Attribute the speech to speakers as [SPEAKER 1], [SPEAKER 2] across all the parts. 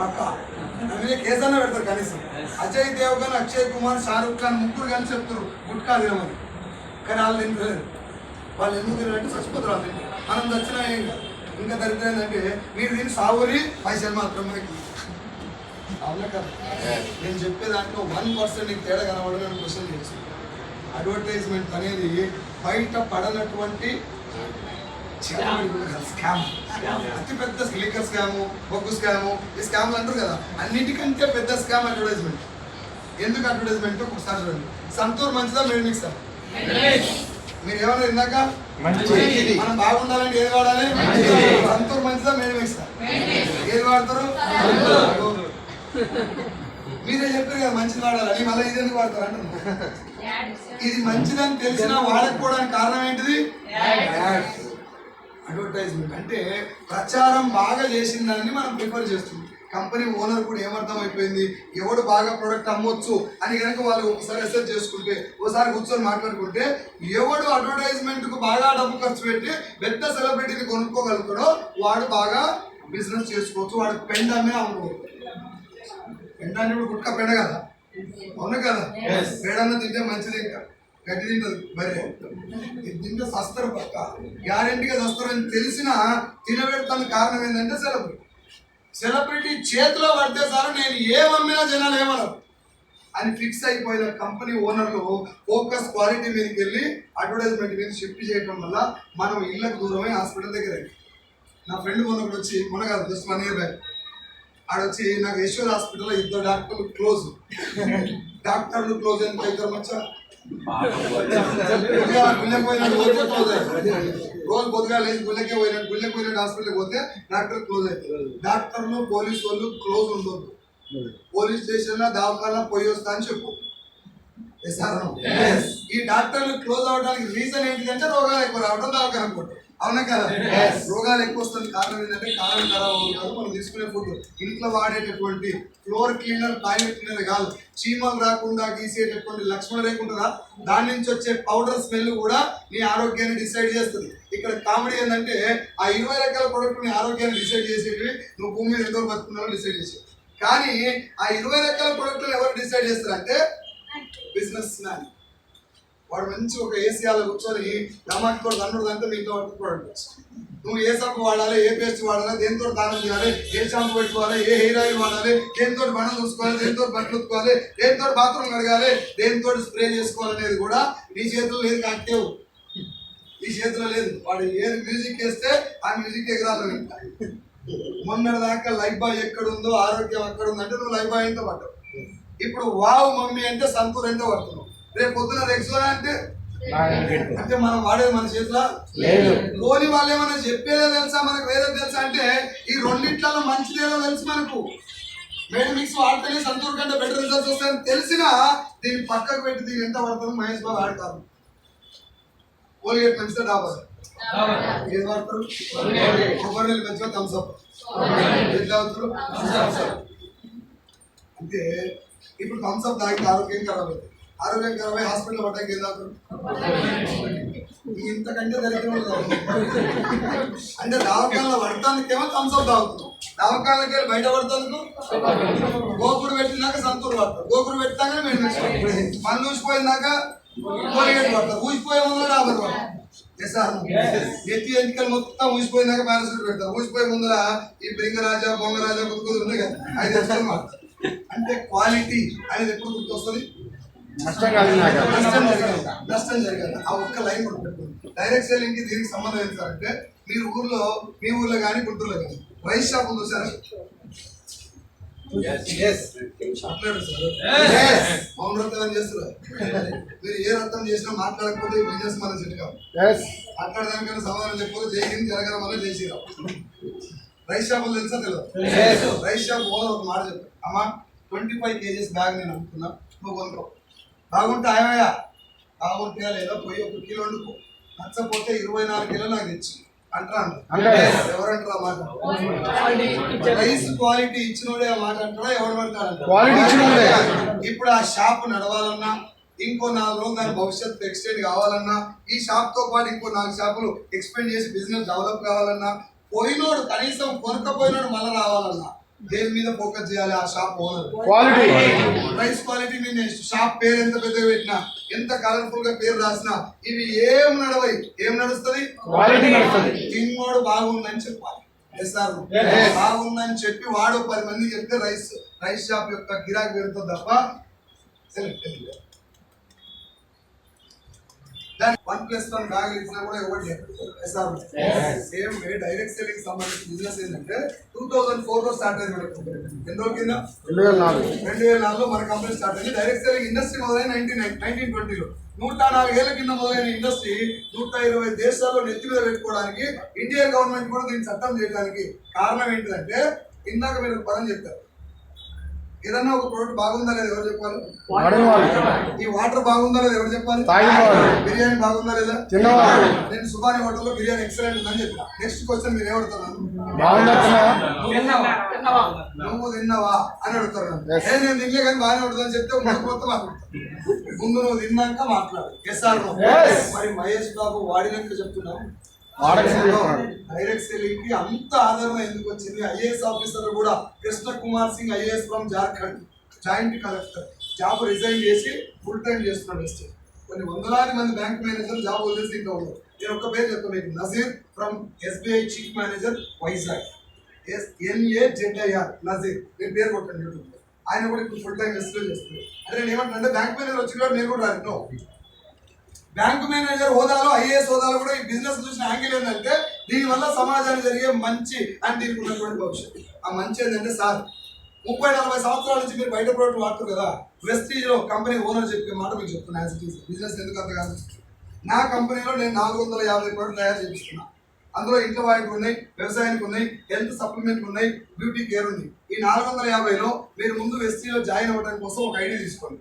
[SPEAKER 1] పక్క. అందుకే కేసు పెడతారు కనీసం. అజయ్ దేవగన్ అక్షయ్ కుమార్ షారుఖ్ ఖాన్ ముగ్గురు కలిసి చెప్తారు గుట్కా తినమని. కానీ వాళ్ళు తింటలేరు వాళ్ళు ఎందుకు తినాలంటే చచ్చిపోతారు వాళ్ళు. మనం చచ్చినా ఏం ఇంకా దరిద్రం ఏంటంటే మీరు దీన్ని సావురి పైసలు మాత్రమే. అవునా కదా? నేను చెప్పే దాంట్లో వన్ పర్సెంట్ నీకు తేడా కనబడదు అని క్వశ్చన్ చేసి అడ్వర్టైజ్మెంట్ అనేది బయట పడనటువంటి స్కామ్ అతిపెద్ద లిక్కర్ స్కాము బొగ్గు స్కాము ఈ స్కామ్లు అంటారు కదా అన్నిటికంటే పెద్ద స్కామ్ అడ్వర్టైజ్మెంట్ ఎందుకు అడ్వర్టైజ్మెంట్ ఒకసారి చూడండి సంతూర్ మంచిదా మేడ్ మిక్సా మీరు ఏమన్నా ఇందాక. మనం బాగుండాలంటే ఏది వాడాలి సంతూర్ మంచిదా మేడ్ మిక్సా ఏది వాడతారు మీరే చెప్పారు కదా మంచిది వాడాలని మళ్ళీ ఇది ఎందుకు వాడతారు అంటున్నారు ఇది మంచిదని తెలిసినా వాడకపోవడానికి కారణం ఏంటిది అడ్వర్టైజ్మెంట్ అంటే ప్రచారం బాగా చేసిందని మనం ప్రిఫర్ చేస్తుంది కంపెనీ ఓనర్ కూడా ఏమర్థం అయిపోయింది ఎవడు బాగా ప్రోడక్ట్ అమ్మొచ్చు అని కనుక వాళ్ళు ఒకసారి రిసర్చ్ చేసుకుంటే ఒకసారి కూర్చొని మాట్లాడుకుంటే ఎవడు అడ్వర్టైజ్మెంట్కు బాగా డబ్బు ఖర్చు పెట్టి పెద్ద సెలబ్రిటీని కొనుక్కోగలుగుతాడో వాడు బాగా బిజినెస్ చేసుకోవచ్చు. వాడు పెండ్ అమ్మే అమ్ముకోవచ్చు. పెండ అంటే ఇప్పుడు గుట్క పెండ కదా? అవును కదా? పేడన్న తింటే మంచిది ఇంకా. గడ్డి తింటది బరే ఇది తింటే సస్తారు పక్క. గ్యారెంటీగా సస్తారు అని తెలిసిన తినబెడతాను కారణం ఏంటంటే సెలబ్రిటీ. సెలబ్రిటీ చేతిలో పడితే సార్ నేను ఏమమ్మినా జనాలు ఏమనరు. అని ఫిక్స్ అయిపోయిన కంపెనీ ఓనర్లు ఫోకస్ క్వాలిటీ మీదకి వెళ్ళి అడ్వర్టైజ్మెంట్ మీద షిఫ్ట్ చేయడం వల్ల మనం ఇళ్ళకు దూరమై హాస్పిటల్ దగ్గర నా ఫ్రెండ్ మొన్న వచ్చి మొన్న కాదు జస్ట్ వన్ ఇయర్ బ్యాక్ ఆడొచ్చి నాకు యశ్వర్ హాస్పిటల్లో ఇద్దరు డాక్టర్లు క్లోజ్ డాక్టర్లు క్లోజ్ అయిన ఇద్దరు మచ్చా. గుళ్ళకి పోయినట్టు పోతే క్లోజ్ అవుతుంది రోజు పొద్దుగా లేచి గుళ్ళకే పోయినాడు గుళ్ళకి పోయినాడు హాస్పిటల్కి పోతే డాక్టర్ క్లోజ్ అవుతుంది డాక్టర్లు పోలీసు వాళ్ళు క్లోజ్ ఉండొద్దు పోలీస్ స్టేషన్లో దవాఖానా పోయి వస్తా అని చెప్పు ఈ డాక్టర్లు క్లోజ్ అవడానికి రీజన్ ఏంటిదంటే రోగాలు ఎక్కువ రావడం దవాఖాన కొట్టారు అవునా కదా? రోగాలు ఎక్కువ వస్తుంది కారణం ఏంటంటే కారణం ఖరాబ్ అవుతుంది మనం తీసుకునే ఫుడ్ ఇంట్లో వాడేటటువంటి ఫ్లోర్ క్లీనర్ టాయిలెట్ క్లీనర్ కాదు. చీమలు రాకుండా గీసేటటువంటి లక్ష్మణ రేఖ ఉంటుందా? దాని నుంచి వచ్చే పౌడర్ స్మెల్ కూడా నీ ఆరోగ్యాన్ని డిసైడ్ చేస్తుంది. ఇక్కడ కామెడీ ఏంటంటే ఆ ఇరవై రకాల ప్రొడక్ట్ నీ ఆరోగ్యాన్ని డిసైడ్ చేసేవి నువ్వు భూమి మీద ఎంతో బతుకున్నావో డిసైడ్ చేసేవి. కానీ ఆ ఇరవై రకాల ప్రొడక్ట్లు ఎవరు డిసైడ్ చేస్తారంటే బిజినెస్ మ్యాన్ వాడు మంచి ఒక ఏసీఆలో కూర్చొని నమ్మకం కూడా తండ్రుడు అంతా మీతో పట్టుకోవడం నువ్వు ఏ సబ్బు వాడాలి ఏ పేస్ట్ వాడాలి దేనితో దానం చేయాలి ఏ షాంపూ పెట్టుకోవాలి ఏ హెయిర్ ఆయిల్ వాడాలి దేనితో బండలు చూసుకోవాలి దేనితో బట్టలు ఉత్తుకోవాలి దేనితో బాత్రూమ్ కడగాలి దేనితో స్ప్రే చేసుకోవాలి అనేది కూడా నీ చేతిలో లేదు యాక్టివ్ నీ చేతిలో లేదు. వాడు ఏది మ్యూజిక్ వేస్తే ఆ మ్యూజిక్ ఎగరాలి మొన్నటి దాకా లైఫ్ బాయ్ ఎక్కడ ఉందో ఆరోగ్యం ఎక్కడ ఉందంటే నువ్వు లైఫ్ బాయ్ ఎంతో పడ్డావు. ఇప్పుడు వావ్ మమ్మీ అంటే సంతూర్ ఎంతో పడుతున్నావు రేపు పొద్దున రెక్సోనా అంటే అంటే మనం వాడేది మన చేతిలో?
[SPEAKER 2] లేదు.
[SPEAKER 1] లోని వాళ్ళు ఏమైనా చెప్పేదో తెలుసా? మనకు వేరే తెలుసా? అంటే ఈ రెండిట్లలో మంచిదేదో తెలుసు మనకు. మేడం మిక్స్ వాడితేనే సంతూర్ కంటే బెటర్ రిజల్ట్స్ వస్తాయని తెలిసినా దీన్ని పక్కకు పెట్టి దీన్ని ఎంత పడుతుంది మహేష్ బాబు ఆడతారు కోల్గేట్ మంచిదా డాబర్ ఏది వాడతారు? కొబ్బరి నీళ్ళు మంచిగా థమ్స్ అప్ ఎట్లా అవుతారు? అంటే ఇప్పుడు థమ్స్ అప్ తాగితే ఆరోగ్యం ఖరాబ్ అవుతుంది. ఆరోగ్యం హాస్పిటల్ పడ్డాక ఏం ఇంతకంటే దరిద్రం అంటే దావకాల పడటానికేమో థమ్స్అప్ తాగుతున్నాం దవాఖానకి వెళ్ళి బయట పడతాను గోపురు పెట్టినాక సంతూరు పడతారు. గోపురు పెట్టాక మేము పన్ను ఊసిపోయినాక కోలిగేట్ పడతారు. ఊసిపోయే ముందు డాబర్ పడతారు ఎత్తి ఎంటికలు మొత్తం ఊసిపోయినాక పారాసూట్ పెడతారు. ఊసిపోయే ముందర ఈ బృంగరాజా బొంగరాజా గుర్తుకుదు ఉన్నాయి కదా. అది అంటే క్వాలిటీ అనేది ఎప్పుడు గుర్తొస్తుంది?
[SPEAKER 2] నష్టం కలిగినాక
[SPEAKER 1] నష్టం జరగాలి నష్టం జరగాలి ఆ ఒక్క లైన్ డైరెక్ట్ సెల్లింగ్కి దీనికి సంబంధం ఏంటి సార్ అంటే మీరు ఊర్లో మీ ఊర్లో కానీ గుంటూరులో కానీ రైస్ షాప్ ఉంది సార్? మౌన రక్తం చేస్తున్నారు. మీరు ఏ రక్తం చేసినా మాట్లాడకపోతే బిజినెస్ మన సెట్ కాదు.
[SPEAKER 2] ఎస్
[SPEAKER 1] మాట్లాడదానికన్నా సమాధానం చెప్పకపోతే జై హింద్ జరగడం వల్ల శ్రీరామ్. రైస్ షాపులు తెలుసా తెలియదు? రైస్ షాప్ ఓనర్ ఒక మాట చెప్పారు అమ్మా ట్వంటీ ఫైవ్ కేజీస్ బ్యాగ్ నేను అమ్ముతున్నా. నువ్వు కొనుక్కో. బాగుంటే ఆయమయ్యా బాగుంటే లేదా పోయి ఒక కిలో వండుకో. నచ్చపోతే ఇరవై నాలుగు కిలో నాకు తెచ్చి. అంటారా
[SPEAKER 2] అంటారు.
[SPEAKER 1] ఎవరంటారు ఆ మాట? రైస్ క్వాలిటీ ఇచ్చినోడే మాట అంటారా? ఎవరు. ఇప్పుడు ఆ షాప్ నడవాలన్నా ఇంకో నాలుగు రోజులు దాని భవిష్యత్తు ఎక్స్టెండ్ కావాలన్నా ఈ షాప్తో పాటు ఇంకో నాలుగు షాపులు ఎక్స్పెండ్ చేసి బిజినెస్ డెవలప్ కావాలన్నా పోయినోడు కనీసం కొనకపోయినోడు మళ్ళీ రావాలన్నా దేని మీద ఫోకస్ చేయాలి? ఆ shop owner.
[SPEAKER 2] Quality.
[SPEAKER 1] Price quality నేను షాప్ పేరు ఎంత పెద్దగా పెట్టినా ఎంత కలర్ఫుల్గా పేరు రాసినా ఇవి ఏం నడవై ఏం నడుస్తుంది?
[SPEAKER 2] క్వాలిటీ నడుస్తుంది.
[SPEAKER 1] తిన్నోడు బాగుందని చెప్పాలి? Yes. బాగుందని చెప్పి వాడు పది మంది చెప్తే రైస్ రైస్ షాప్ యొక్క గిరాకీ పెరుగుతుంది తప్ప. దాని వన్ ప్లస్ వన్ బ్యాగ్ ఇచ్చినా కూడా ఎవరు సేమ్ వే డైరెక్ట్ సెల్లింగ్ సంబంధించిన బిజినెస్ ఏంటంటే టూ థౌసండ్ ఫోర్లో స్టార్ట్ అయింది ఎన్ని రోజుల కింద?
[SPEAKER 2] రెండు వేల నాలుగు.
[SPEAKER 1] రెండు వేల నాలుగులో మన కంపెనీ స్టార్ట్ అయింది. డైరెక్ట్ సెల్లింగ్ ఇండస్ట్రీ మొదలైన నైన్టీన్ నైన్టీన్ ట్వంటీలో నూట నాలుగేళ్ళ కింద మొదలైన ఇండస్ట్రీ నూట ఇరవై దేశాల్లో నెత్తి మీద పెట్టుకోవడానికి ఇండియన్ గవర్నమెంట్ కూడా దీన్ని చట్టం చేయడానికి కారణం ఏంటంటే ఇందాక మీరు పదం చెప్పారు. ఏదన్నా ఒక ప్రోడక్ట్ బాగుందా లేదా ఎవరు చెప్పాలి?
[SPEAKER 2] వాడిన వాళ్ళు
[SPEAKER 1] ఈ వాటర్ బాగుందా లేదా ఎవరు చెప్పాలి?
[SPEAKER 2] తాగిన వాళ్ళు
[SPEAKER 1] బిర్యానీ బాగుందా లేదా? నేను సుబాని హోటల్లో బిర్యానీ ఎక్సలెంట్ ఉందని చెప్పిన. నెక్స్ట్ క్వశ్చన్ మీరు ఏమడుతున్నారు
[SPEAKER 2] బాగుందా
[SPEAKER 1] నువ్వు తిన్నావా? అని అడుగుతారు నేను తినలే కానీ బాగానే ఉంటుందని చెప్తే ముందు మొత్తం ముందు నువ్వు తిన్నాక మాట్లాడు. Yes or no
[SPEAKER 2] Yes.
[SPEAKER 1] మరి మహేష్ బాబు వాడినాక చెప్తున్నావు.
[SPEAKER 2] చేస్తున్నాడు.
[SPEAKER 1] డైరెక్ట్ సెల్లింగ్కి అంత ఆదరణ ఎందుకు వచ్చింది? ఐఏఎస్ ఆఫీసర్ కూడా Krishna Kumar Singh IAS from Jharkhand joint collector. Job resign చేసి ఫుల్ టైం చేస్తున్నాడు నెక్స్ట్ కొన్ని వందలాది మంది బ్యాంక్ మేనేజర్ జాబ్ వదిలేసి ఇంకా ఉన్నారు. నేను ఒక్క పేరు చెప్తాను మీకు Nazeer from SBI chief manager Vizag. S NA ZIR Nazeer. నేను పేరు కొట్టండి యూట్యూబ్ ఆయన కూడా ఇప్పుడు ఫుల్ టైం ఎస్బీఐ చేస్తున్నారు అంటే నేను ఏమంటున్నా బ్యాంక్ మేనేజర్ వచ్చి కూడా నేను కూడా రాను. బ్యాంకు మేనేజర్ హోదాలో ఐఏఎస్ హోదాలో కూడా ఈ బిజినెస్ చూసిన యాంగిల్ ఏంటంటే దీనివల్ల సమాజానికి జరిగే మంచి అని దీనికి ఉన్నటువంటి భవిష్యత్తు. ఆ మంచి ఏంటంటే సార్ ముప్పై నలభై సంవత్సరాల నుంచి మీరు బయట ప్రోడక్ట్ వాడుతారు కదా వెస్టీలో కంపెనీ ఓనర్ చెప్పే మాట మీకు చెప్తున్నా యాజ్ ఇట్ ఈస్ బిజినెస్ ఎందుకు అంత కాదు? నా కంపెనీలో నేను నాలుగు వందల యాభై కోట్లు తయారు చేపిస్తున్నా. అందులో ఇంట్లో వాయికి ఉన్నాయి వ్యవసాయానికి ఉన్నాయి హెల్త్ సప్లిమెంట్ ఉన్నాయి బ్యూటీ కేర్ ఉంది. ఈ నాలుగు వందల యాభైలో మీరు ముందు వెస్టీలో జాయిన్ అవ్వడం కోసం ఒక ఐడియా తీసుకోండి.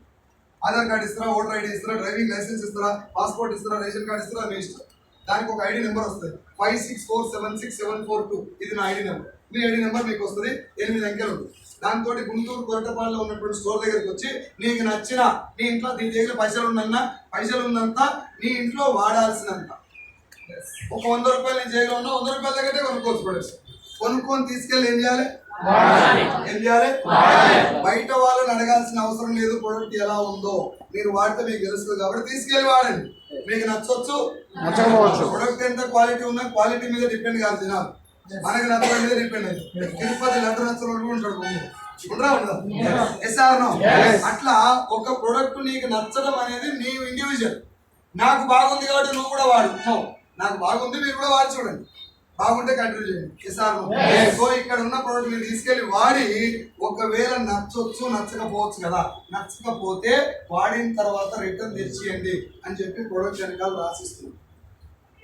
[SPEAKER 1] ఆధార్ కార్డు ఇస్తారా ఓటర్ ఐడి ఇస్తారా డ్రైవింగ్ లైసెన్స్ ఇస్తారా పాస్పోర్ట్ ఇస్తారా రేషన్ కార్డు ఇస్తారా మీ ఇష్టం. దానికి ఒక ఐడి నెంబర్ వస్తుంది. Five six four seven six seven four two. ఇది నా ఐడి నెంబర్. మీ ఐడి నెంబర్ మీకు వస్తుంది. ఎనిమిది అంకెలు దాంతో గుంటూరు కొరటపాడులో ఉన్నటువంటి స్టోర్ దగ్గరికి వచ్చి నీకు నచ్చిన నీ ఇంట్లో నీ దగ్గర పైసలు ఉన్నన్నా పైసలు ఉన్నంత నీ ఇంట్లో వాడాల్సినంత. ఒక వంద రూపాయలు నేను జైల్లో ఉన్నా వంద రూపాయల దగ్గరే కొనుక్కోవచ్చు కొనుక్కొని తీసుకెళ్ళి ఏం చేయాలి? ఏం చేయాలి? బయట వాళ్ళని అడగాల్సిన అవసరం లేదు. ప్రొడక్ట్ ఎలా ఉందో మీరు వాడితే మీకు తెలుస్తుంది కాబట్టి తీసుకెళ్ళి వాడండి. మీకు నచ్చొచ్చు?
[SPEAKER 2] నచ్చకపోవచ్చు.
[SPEAKER 1] ప్రొడక్ట్ ఎంత క్వాలిటీ ఉన్నా క్వాలిటీ మీద డిపెండ్ కాదు తినాలి మనకి నచ్చడం మీద డిపెండ్ అయింది తిరుపతి లడ్డు నచ్చడం ఉంటాడు ముందు. ఉండరా ఉండదా ఎస్ ఆర్ నో అట్లా ఒక ప్రొడక్ట్ నీకు నచ్చడం అనేది నీ ఇండివిజువల్ నాకు బాగుంది కాబట్టి నువ్వు కూడా వాడు. నాకు బాగుంది మీరు కూడా వాడి చూడండి. బాగుంటే కంటిన్యూ చేయండి. సో ఇక్కడ ఉన్న ప్రోడక్ట్ మీరు తీసుకెళ్ళి వాడి ఒకవేళ నచ్చొచ్చు నచ్చకపోవచ్చు కదా. నచ్చకపోతే వాడిన తర్వాత రిటర్న్ తెచ్చియండి అని చెప్పి ప్రోడక్ట్ వెనకాల రాసిస్తున్నాం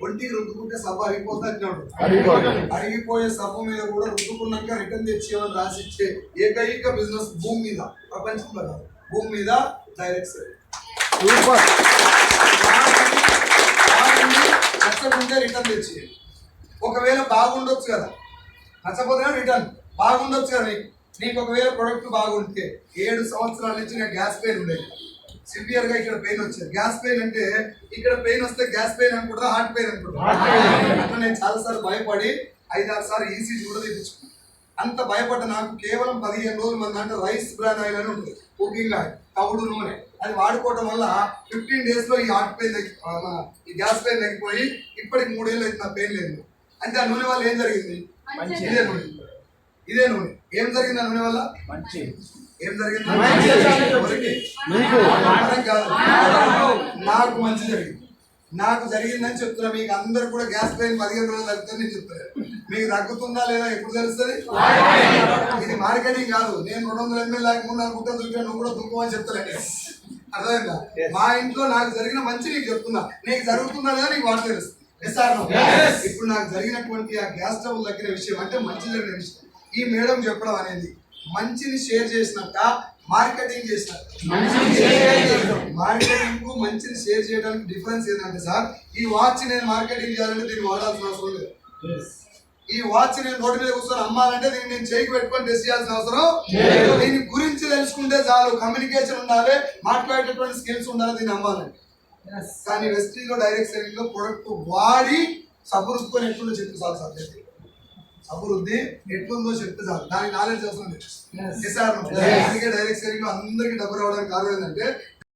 [SPEAKER 1] ఒంటికి రుద్దుకుంటే సభ
[SPEAKER 2] అడిగిపోతుంది.
[SPEAKER 1] అరిగిపోయే సభ మీద కూడా రుద్దుకున్నాక రిటర్న్ తెచ్చేయమని రాసిచ్చే ఏకైక బిజినెస్ భూమి మీద ప్రపంచంలో కాదు భూమి మీద డైరెక్ట్ సేల్.
[SPEAKER 2] సూపర్.
[SPEAKER 1] నచ్చకుంటే రిటర్న్ తెచ్చేయండి. ఒకవేళ బాగుండొచ్చు కదా. నచ్చకపోతే రిటర్న్ బాగుండొచ్చు కదా నీకు? నీకు ఒకవేళ ప్రొడక్ట్ బాగుంటే ఏడు సంవత్సరాల నుంచి నాకు గ్యాస్ పెయిన్ ఉండేది సివియర్గా ఇక్కడ పెయిన్ వచ్చేది. గ్యాస్ పెయిన్ అంటే ఇక్కడ పెయిన్ వస్తే గ్యాస్ పెయిన్ అనుకుంటా హార్ట్ పెయిన్ అనుకుంటా. అట్లా నేను చాలా సార్లు భయపడి ఐదారు సార్లు ఈసీజీ కూడా తెప్పించుకున్నాను అంత భయపడ్డ నాకు కేవలం పదిహేను రోజుల మంది అంటే రైస్ బ్రాన్ ఆయిల్ అని ఉంటుంది. కుకింగ్ ఆయిల్ తవుడు నూనె. అది వాడుకోవడం వల్ల ఫిఫ్టీన్ డేస్లో ఈ హార్ట్ పెయిన్ ఈ గ్యాస్ పెయిన్ తగ్గిపోయి ఇప్పటికి మూడేళ్ళు అయితే నా పెయిన్ లేదు. అంటే ఆ నూనె వల్ల ఏం జరిగింది? ఇదే నూనె. ఇదే నూనె. ఏం జరిగింది ఆ నూనె వల్ల?
[SPEAKER 2] మంచి.
[SPEAKER 1] ఏం జరిగింది?
[SPEAKER 2] మంచి.
[SPEAKER 1] ఎవరికి?
[SPEAKER 2] మీకు.
[SPEAKER 1] మనకు కాదు. నాకు మంచి జరిగింది. నాకు జరిగిందని చెప్తున్నా. మీకు అందరు కూడా గ్యాస్ పెయిన్ పదిహేను రోజులు తగ్గుతుంది నేను చెప్తాను మీకు తగ్గుతుందా లేదా ఎప్పుడు తెలుస్తుంది? ఇది మార్కెటింగ్ కాదు. నేను రెండు వందల ఎంఎల్ లేకుండా అనుకుంటా దుక్కా నువ్వు కూడా దుఃఖమని చెప్తలే అర్థమైందా? మా ఇంట్లో నాకు జరిగిన మంచి నీకు చెప్తున్నా. నీకు జరుగుతుందా లేదా నీకు వాడు తెలుస్తుంది? ఇప్పుడు నాకు జరిగినటువంటి ఆ గ్యాస్ ట్రబుల్ దగ్గర విషయం అంటే మంచి జరిగిన విషయం. ఈ మేడం చెప్పడం అనేది మంచిని షేర్ చేసినట్ట మార్కెటింగ్ చేసినట్ట. మార్కెటింగ్కు మంచిని షేర్ చేయడానికి డిఫరెన్స్ ఏంటంటే సార్ ఈ వాచ్ నేను మార్కెటింగ్ చేయాలంటే దీన్ని వాడాల్సిన అవసరం లేదు. ఈ వాచ్ నేను రోడ్డు మీద కూర్చొని అమ్మాలంటే దీన్ని నేను చేయికి పెట్టుకొని టెస్ట్ చేయాల్సిన అవసరం దీని గురించి తెలుసుకుంటే చాలు. కమ్యూనికేషన్ ఉండాలి మాట్లాడేటటువంటి స్కిల్స్ ఉండాలి దీన్ని అమ్మాలంటే. కానీ వెస్టీజ్లో డైరెక్ట్ సెల్లింగ్లో ప్రొడక్ట్ వాడి సబరుసుకొని ఎప్పుడు చెప్పి చాలు సార్. అభివృద్ధి ఎట్లుందో చెప్తే చాలు. దానికి నాలెడ్జ్ అవసరం లేదు.
[SPEAKER 3] Yes.
[SPEAKER 1] ఎస్ఆర్ అందుకే డైరెక్ట్ షేరింగ్లో అందరికి డబ్బు రావడానికి కారణం ఏంటంటే